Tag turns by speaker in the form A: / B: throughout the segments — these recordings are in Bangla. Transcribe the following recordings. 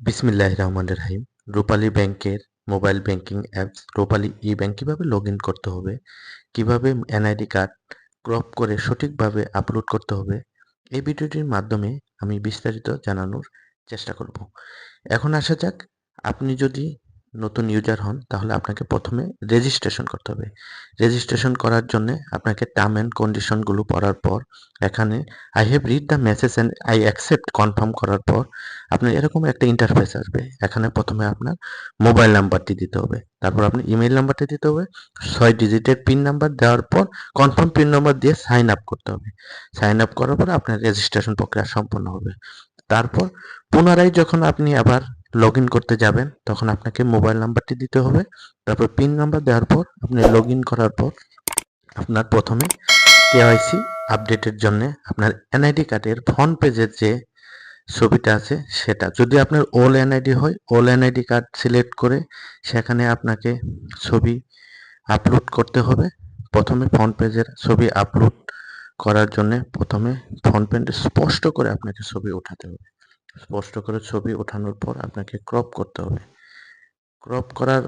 A: বিসমিল্লাহ রহমান রাহিম। রূপালী ব্যাংকের mobile banking apps, Rupali E bank কীভাবে লগ করতে হবে, কীভাবে এনআইডি কার্ড ক্রপ করে সঠিকভাবে আপলোড করতে হবে, এই ভিডিওটির মাধ্যমে আমি বিস্তারিত জানানোর চেষ্টা করব। এখন আসা যাক, আপনি যদি নতুন ইউজার হন, তাহলে আপনাকে প্রথমে রেজিস্ট্রেশন করতে হবে। রেজিস্ট্রেশন করার জন্য আপনাকে টার্ম অ্যান্ড কন্ডিশনগুলো পড়ার পর, এখানে I have read the message and I accept confirm করার পর, আপনার এরকম একটা ইন্টারফেস আসবে। এখানে প্রথমে আপনার মোবাইল নাম্বারটি দিতে হবে। তারপর আপনি ইমেল নাম্বারটি দিতে হবে, ছয় ডিজিটের পিন নাম্বার দেওয়ার পর কনফার্ম পিন নাম্বার দিয়ে সাইন আপ করতে হবে। সাইন আপ করার পর আপনার রেজিস্ট্রেশন প্রক্রিয়া সম্পন্ন হবে। তারপর পুনরায় যখন আপনি আবার লগ করতে যাবেন, তখন আপনাকে মোবাইল নাম্বারটি দিতে হবে। তারপর পিন নাম্বার দেওয়ার পর, আপনি লগ করার পর আপনার প্রথমে কেওয়াইসি আপডেটের জন্য আপনার এনআইডি কার্ডের ফ্রন্ট পেজের যে ছবিটা আছে, সেটা। যদি আপনার ওল এনআইডি হয় ওল এনআইডি কার্ড সিলেক্ট করে সেখানে আপনাকে ছবি আপলোড করতে হবে। প্রথমে ফ্রন্ট পেজের ছবি আপলোড করার জন্য প্রথমে ফ্রন্ট পেজ স্পষ্ট করে আপনাকে ছবি ওঠাতে হবে। স্পষ্ট করে ছবি ওঠানোর পর আপনাকে ক্রপ করতে হবে। ক্রপ করার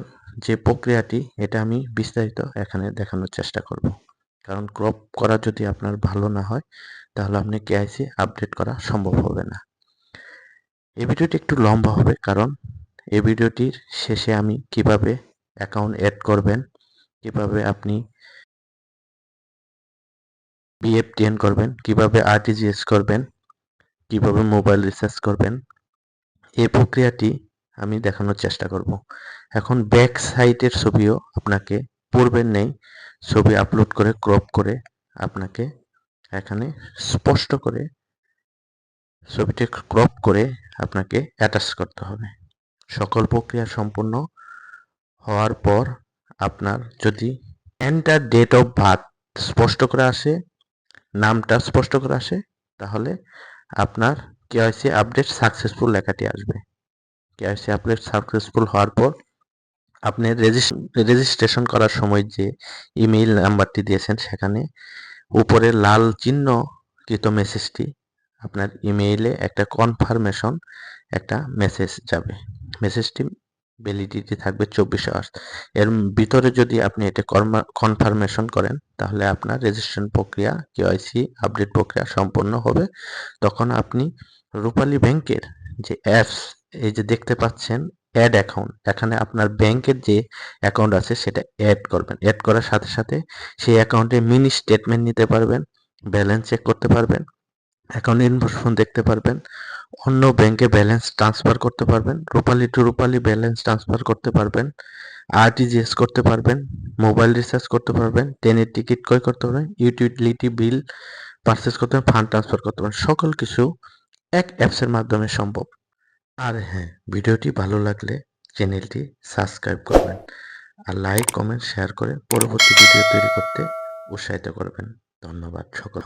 A: যে প্রক্রিয়াটি, এটা আমি বিস্তারিত এখানে দেখানোর চেষ্টা করব। কারণ ক্রপ করা যদি আপনার ভালো না হয়, তাহলে আপনি কেআইসি আপডেট করা সম্ভব হবে না। এই ভিডিওটি একটু লম্বা হবে কারণ এই ভিডিওটির শেষে আমি কীভাবে অ্যাকাউন্ট অ্যাড করবেন, কীভাবে আপনি বিএফটিএন করবেন, কীভাবে আরটিজিএস করবেন, কীভাবে মোবাইল রিচার্জ করবেন, এই প্রক্রিয়াটি আমি দেখানোর চেষ্টা করব। এখন ব্যাক সাইটের ছবিও আপনাকে পূর্বের নেই, ছবি আপলোড করে ক্রপ করে আপনাকে এখানে স্পষ্ট করে ছবিটি ক্রপ করে আপনাকে অ্যাটাচ করতে হবে। সকল প্রক্রিয়া সম্পূর্ণ হওয়ার পর আপনার যদি এন্টার ডেট অফ বার্থ স্পষ্ট করে আসে নামটা স্পষ্ট করে আসে, তাহলে আপনার কেওয়াইসি আপডেট সাকসেসফুল লেখাটি আসবে। কেওয়াইসি আপডেট সাকসেসফুল হওয়ার পর আপনি রেজিস্ট্রেশন করার সময় যে ইমেইল নাম্বারটি দিয়েছেন, সেখানে উপরে লাল চিহ্নকৃত মেসেজটি আপনার ইমেইলে একটা কনফার্মেশন একটা মেসেজ যাবে। মেসেজটি ভ্যালিডিটি থাকবে চব্বিশ আওয়ার্স এর ভিতরে যদি আপনি এটা কনফার্মেশন করেন, তাহলে আপনার রেজিস্ট্রেশন প্রক্রিয়া কেওয়াইসি আপডেট প্রক্রিয়া সম্পন্ন হবে। তখন আপনি রূপালী ব্যাংকের যে অ্যাপস এই যে দেখতে পাচ্ছেন অ্যাড অ্যাকাউন্ট এখানে আপনার ব্যাংকের যে অ্যাকাউন্ট আছে, সেটা অ্যাড করবেন। অ্যাড করার সাথে সাথে সেই অ্যাকাউন্টে মিনি স্টেটমেন্ট নিতে পারবেন ব্যালেন্স চেক করতে পারবেন অ্যাকাউন্ট ইনফরমেশন দেখতে পারবেন। অন্য ব্যাংকে ব্যালেন্স ট্রান্সফার করতে পারবেন Rupali to Rupali balance transfer করতে পারবেন আরটিজিএস করতে পারবেন মোবাইল রিচার্জ করতে পারবেন ট্রেনের টিকিট ক্রয় করতে পারবেন ইউটিলিটি বিল পারচেস করতে পারবেন ফান্ড ট্রান্সফার করতে পারবেন, সকল কিছু এক অ্যাপসের মাধ্যমে সম্ভব। আর হ্যাঁ ভিডিওটি ভালো লাগলে চ্যানেলটি সাবস্ক্রাইব করবেন আর লাইক কমেন্ট শেয়ার করে পরবর্তী ভিডিও তৈরি করতে উৎসাহিত করবেন। ধন্যবাদ, সকল